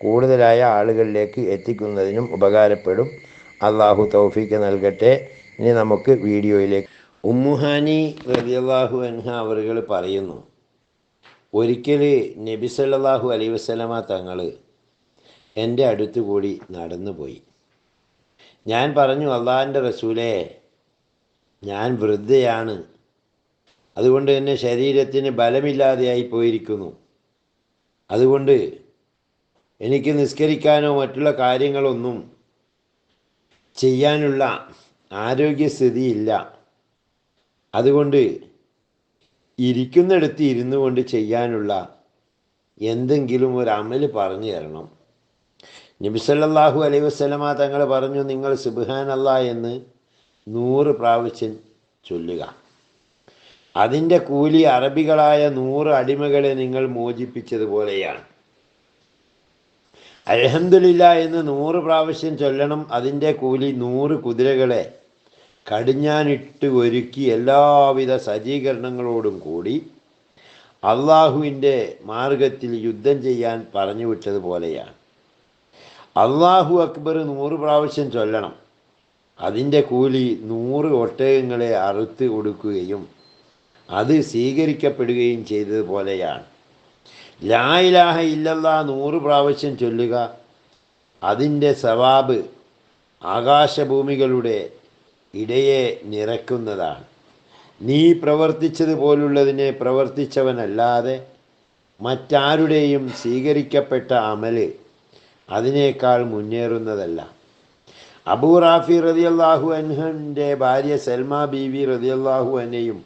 കൂടുതലായ ആളുകളിലേക്ക് എത്തിക്കുന്നതിനും ഉപകാരപ്പെടും. അള്ളാഹു തൗഫീക്ക് നൽകട്ടെ. ഇനി നമുക്ക് വീഡിയോയിലേക്ക്. ഉമ്മുഹാനി റബിയല്ലാഹു അൻഹ അവറുകൾ പറയുന്നു ഒരിക്കൽ നബി സല്ലല്ലാഹു അലൈഹി വസല്ലമ തങ്ങൾ എന്റെ അടുത്ത് കൂടി നടന്നു പോയി ഞാൻ പറഞ്ഞു അള്ളാഹിന്റെ റസൂലേ ഞാൻ വൃദ്ധയാണ്. അതുകൊണ്ട് തന്നെ ശരീരത്തിന് ബലമില്ലാതെയായി പോയിരിക്കുന്നു. അതുകൊണ്ട് എനിക്ക് നിസ്കരിക്കാനോ മറ്റുള്ള കാര്യങ്ങളൊന്നും ചെയ്യാനുള്ള ആരോഗ്യസ്ഥിതിയില്ല. അതുകൊണ്ട് ഇരിക്കുന്നിടത്ത് ഇരുന്നു കൊണ്ട് ചെയ്യാനുള്ള എന്തെങ്കിലും ഒരു അമൽ പറഞ്ഞു തരണം. നബിസല്ലാഹു അലൈ വസ്ലമ തങ്ങൾ പറഞ്ഞു നിങ്ങൾ സുബാൻ അല്ല എന്ന് നൂറ് പ്രാവശ്യം ചൊല്ലുക. അതിന്റെ കൂലി അറബികളായ നൂറ് അടിമകളെ നിങ്ങൾ മോചിപ്പിച്ചതുപോലെയാണ്. അലഹമില്ല എന്ന് നൂറ് പ്രാവശ്യം ചൊല്ലണം. അതിന്റെ കൂലി നൂറ് കുതിരകളെ കടിഞ്ഞാനിട്ട് ഒരുക്കി എല്ലാവിധ സജ്ജീകരണങ്ങളോടും കൂടി അള്ളാഹുവിന്റെ മാർഗത്തിൽ യുദ്ധം ചെയ്യാൻ പറഞ്ഞു വിട്ടതുപോലെയാണ് അള്ളാഹു അക്ബർ നൂറ് പ്രാവശ്യം ചൊല്ലണം. അതിന്റെ കൂലി നൂറ് ഒട്ടകങ്ങളെ അറുത്ത് കൊടുക്കുകയും അത് സ്വീകരിക്കപ്പെടുകയും ചെയ്തതുപോലെയാണ് ലായിലാഹ ഇല്ലല്ല നൂറ് പ്രാവശ്യം ചൊല്ലുക. അതിന്റെ സവാബ് ആകാശഭൂമികളുടെ ഇടയെ നിറയ്ക്കുന്നതാണ്. നീ പ്രവർത്തിച്ചതുപോലുള്ളതിനെ പ്രവർത്തിച്ചവനല്ലാതെ മറ്റാരുടെയും സ്വീകരിക്കപ്പെട്ട അമൽ അതിനേക്കാൾ മുന്നേറുന്നതല്ല. അബൂ റാഫി റതിയല്ലാഹു അൻഹന്റെ ഭാര്യ സൽമ ബീവി റതിയല്ലാഹു അനെയും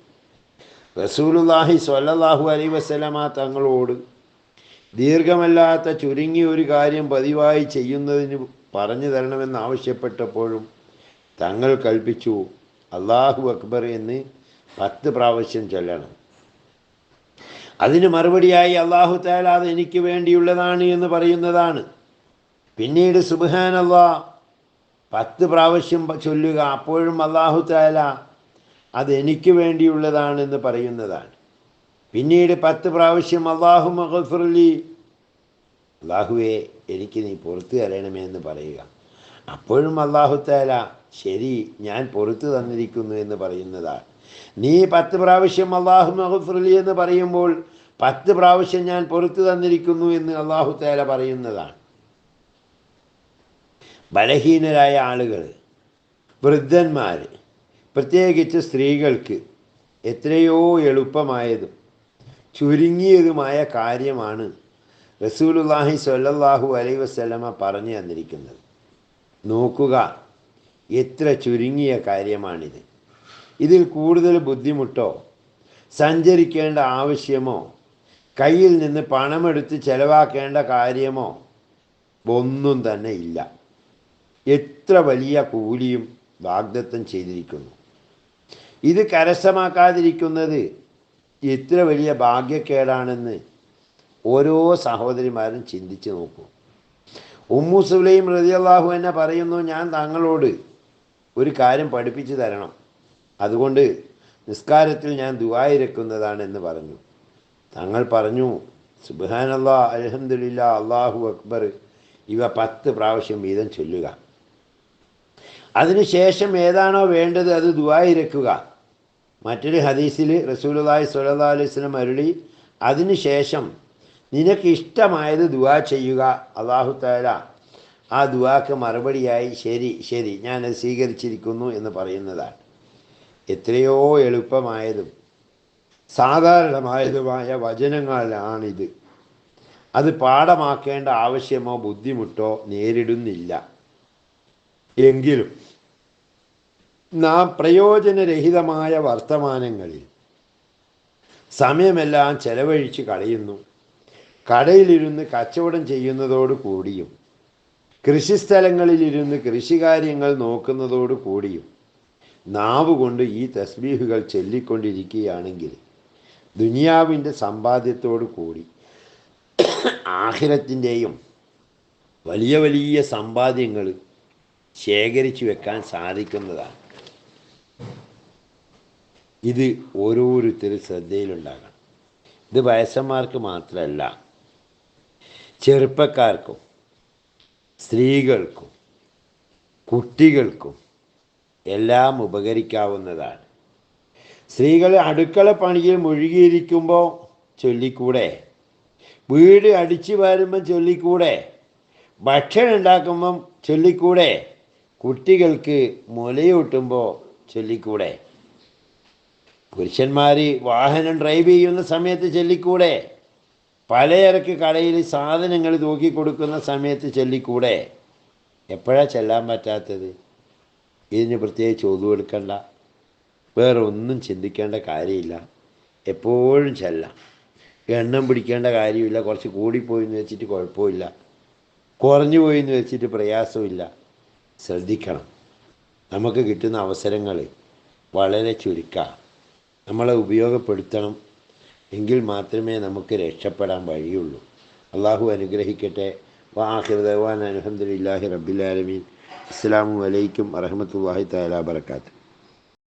റസൂലുല്ലാഹി സ്വല്ലല്ലാഹു അലൈ വസ്ലമ തങ്ങളോട് ദീർഘമല്ലാത്ത ചുരുങ്ങി ഒരു കാര്യം പതിവായി ചെയ്യുന്നതിന് പറഞ്ഞു തരണമെന്ന് ആവശ്യപ്പെട്ടപ്പോഴും തങ്ങൾ കൽപ്പിച്ചു അള്ളാഹു അക്ബർ എന്ന് പത്ത് പ്രാവശ്യം ചൊല്ലണം. അതിന് മറുപടിയായി അള്ളാഹു താല അത് എനിക്ക് വേണ്ടിയുള്ളതാണ് എന്ന് പറയുന്നതാണ്. പിന്നീട് സുബാൻ അള്ളാ പത്ത് പ്രാവശ്യം ചൊല്ലുക അപ്പോഴും അള്ളാഹു താല അത് എനിക്ക് വേണ്ടിയുള്ളതാണെന്ന് പറയുന്നതാണ്. പിന്നീട് പത്ത് പ്രാവശ്യം അള്ളാഹു മഹഫുറലി അള്ളാഹുവെ എനിക്ക് നീ പുറത്തു തരണമേ എന്ന് പറയുക. അപ്പോഴും അള്ളാഹു താല ശരി ഞാൻ പുറത്തു തന്നിരിക്കുന്നു എന്ന് പറയുന്നതാണ് നീ പത്ത് പ്രാവശ്യം അള്ളാഹു മഹഫുറലി എന്ന് പറയുമ്പോൾ പത്ത് പ്രാവശ്യം ഞാൻ പുറത്തു തന്നിരിക്കുന്നു എന്ന് അള്ളാഹു താല പറയുന്നതാണ് ബലഹീനരായ ആളുകൾ വൃദ്ധന്മാർ പ്രത്യേകിച്ച് സ്ത്രീകൾക്ക് എത്രയോ എളുപ്പമായതും ചുരുങ്ങിയതുമായ കാര്യമാണ് റസൂലുല്ലാഹി സ്വല്ലല്ലാഹു അലൈ വസ്ലമ പറഞ്ഞു തന്നിരിക്കുന്നത്. നോക്കുക എത്ര ചുരുങ്ങിയ കാര്യമാണിത്. ഇതിൽ കൂടുതൽ ബുദ്ധിമുട്ടോ സഞ്ചരിക്കേണ്ട ആവശ്യമോ കയ്യിൽ നിന്ന് പണമെടുത്ത് ചെലവാക്കേണ്ട കാര്യമോ ഒന്നും തന്നെ ഇല്ല. എത്ര വലിയ കൂലിയും വാഗ്ദത്തം ചെയ്തിരിക്കുന്നു. ഇത് കരസ്ഥമാക്കാതിരിക്കുന്നത് എത്ര വലിയ ഭാഗ്യക്കേടാണെന്ന് ഓരോ സഹോദരിമാരും ചിന്തിച്ച് നോക്കൂ. ഉമ്മു സുലൈം റതിയല്ലാഹു എന്നെ പറയുന്നു ഞാൻ താങ്കളോട് ഒരു കാര്യം പഠിപ്പിച്ചു തരണം. അതുകൊണ്ട് നിസ്കാരത്തിൽ ഞാൻ ദുവായിരക്കുന്നതാണ് എന്ന് പറഞ്ഞു. തങ്ങൾ പറഞ്ഞു സുബാനല്ലാ അലഹമില്ല അള്ളാഹു അക്ബർ ഇവ പത്ത് പ്രാവശ്യം വീതം ചൊല്ലുക. അതിനുശേഷം ഏതാണോ വേണ്ടത് അത് ദുവായിരക്കുക മറ്റൊരു ഹദീസിൽ റസൂലുള്ളാഹി സ്വല്ലല്ലാഹു അലൈഹി വസല്ലം അരുളി അതിനുശേഷം നിനക്ക് ഇഷ്ടമായത് ദുവാ ചെയ്യുക അള്ളാഹു താല ആ ദുവാക്ക് മറുപടിയായി ശരി ശരി ഞാനത് സ്വീകരിച്ചിരിക്കുന്നു എന്ന് പറയുന്നതാണ്. എത്രയോ എളുപ്പമായതും സാധാരണമായതുമായ വചനങ്ങളാണിത് അത് പാഠമാക്കേണ്ട ആവശ്യമോ ബുദ്ധിമുട്ടോ നേരിടുന്നില്ല. എങ്കിലും നാം പ്രയോജനരഹിതമായ വർത്തമാനങ്ങളിൽ സമയമെല്ലാം ചെലവഴിച്ച് കളയുന്നു. കടയിലിരുന്ന് കച്ചവടം ചെയ്യുന്നതോട് കൂടിയും കൃഷിസ്ഥലങ്ങളിലിരുന്ന് കൃഷികാര്യങ്ങൾ നോക്കുന്നതോട് കൂടിയും നാവ് കൊണ്ട് ഈ തസ്ബീഹുകൾ ചൊല്ലിക്കൊണ്ടിരിക്കുകയാണെങ്കിൽ ദുനിയാവിന്റെ സമ്പാദ്യത്തോടു കൂടി ആഹിരത്തിന്റെയും വലിയ വലിയ സമ്പാദ്യങ്ങൾ ശേഖരിച്ചു വെക്കാൻ സാധിക്കുന്നതാണ്. ഇത് ഓരോരുത്തരും ശ്രദ്ധയിലുണ്ടാകണം. ഇത് വയസ്സന്മാർക്ക് മാത്രമല്ല ചെറുപ്പക്കാർക്കും സ്ത്രീകൾക്കും കുട്ടികൾക്കും എല്ലാം ഉപകരിക്കാവുന്നതാണ്. സ്ത്രീകൾ അടുക്കള പണിയിൽ മുഴുകിയിരിക്കുമ്പോൾ ചൊല്ലിക്കൂടെ? വീട് അടിച്ചു വരുമ്പം ചൊല്ലിക്കൂടെ? ഭക്ഷണം ഉണ്ടാക്കുമ്പം ചൊല്ലിക്കൂടെ? കുട്ടികൾക്ക് മുലയൂട്ടുമ്പോൾ ചൊല്ലിക്കൂടെ? പുരുഷന്മാർ വാഹനം ഡ്രൈവ് ചെയ്യുന്ന സമയത്ത് ചൊല്ലിക്കൂടെ? പലചരക്ക് കടയിൽ സാധനങ്ങൾ തൂക്കി കൊടുക്കുന്ന സമയത്ത് ചൊല്ലിക്കൂടെ? എപ്പോഴാണ് ചെല്ലാൻ പറ്റാത്തത്? ഇതിന് പ്രത്യേകിച്ച് ഒതു എടുക്കണ്ട. വേറെ ഒന്നും ചിന്തിക്കേണ്ട കാര്യമില്ല. എപ്പോഴും ചെല്ലാം. എണ്ണം പിടിക്കേണ്ട കാര്യമില്ല. കുറച്ച് കൂടിപ്പോയി എന്ന് വെച്ചിട്ട് കുഴപ്പമില്ല. കുറഞ്ഞു പോയി എന്ന് വെച്ചിട്ട് പ്രയാസമില്ല. ശ്രദ്ധിക്കണം. നമുക്ക് കിട്ടുന്ന അവസരങ്ങൾ വളരെ ചുരുക്കാം. നമ്മളെ ഉപയോഗപ്പെടുത്തണം എങ്കിൽ മാത്രമേ നമുക്ക് രക്ഷപ്പെടാൻ വഴിയുള്ളൂ. അള്ളാഹു അനുഗ്രഹിക്കട്ടെ. വാഹിർദവാൻ അലഹമുല്ലാഹി റബ്ബിലാലമീൻ അസ്സാം വലൈക്കും വറഹമത്തല്ലാഹി താലാ വർക്കാത്തു